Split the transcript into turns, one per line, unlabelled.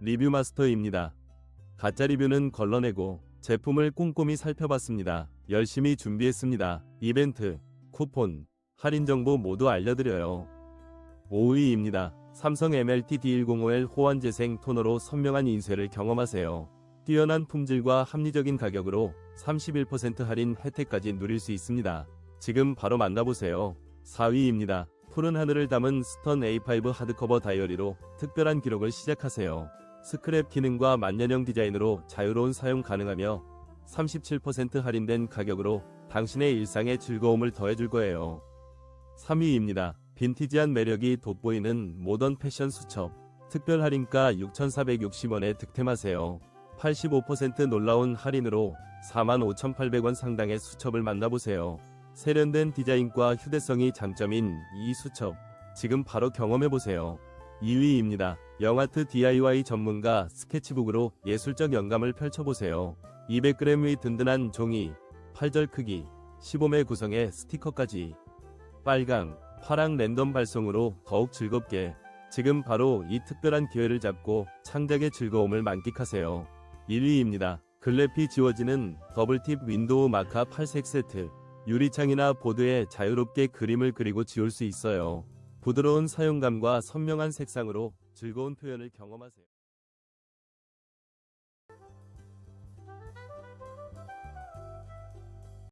리뷰 마스터입니다. 가짜 리뷰는 걸러내고 제품을 꼼꼼히 살펴봤습니다. 열심히 준비했습니다. 이벤트, 쿠폰, 할인 정보 모두 알려드려요. 5위입니다. 삼성 MLT D105L 호환 재생 토너로 선명한 인쇄를 경험하세요. 뛰어난 품질과 합리적인 가격으로 31% 할인 혜택까지 누릴 수 있습니다. 지금 바로 만나보세요. 4위입니다. 푸른 하늘을 담은 스턴 A5 하드커버 다이어리로 특별한 기록을 시작하세요. 스크랩 기능과 만년형 디자인으로 자유로운 사용 가능하며 37% 할인된 가격으로 당신의 일상에 즐거움을 더해줄 거예요. 3위입니다. 빈티지한 매력이 돋보이는 모던 패션 수첩. 특별 할인가 6,460원에 득템하세요. 85% 놀라운 할인으로 45,800원 상당의 수첩을 만나보세요. 세련된 디자인과 휴대성이 장점인 이 수첩. 지금 바로 경험해보세요. 2위입니다. 영아트 DIY 전문가 스케치북으로 예술적 영감을 펼쳐보세요. 200g의 든든한 종이, 8절 크기, 15매 구성의 스티커까지. 빨강, 파랑 랜덤 발송으로 더욱 즐겁게 지금 바로 이 특별한 기회를 잡고 창작의 즐거움을 만끽하세요. 1위입니다. 글래피 지워지는 더블팁 윈도우 마카 8색 세트. 유리창이나 보드에 자유롭게 그림을 그리고 지울 수 있어요. 부드러운 사용감과 선명한 색상으로 즐거운 표현을 경험하세요.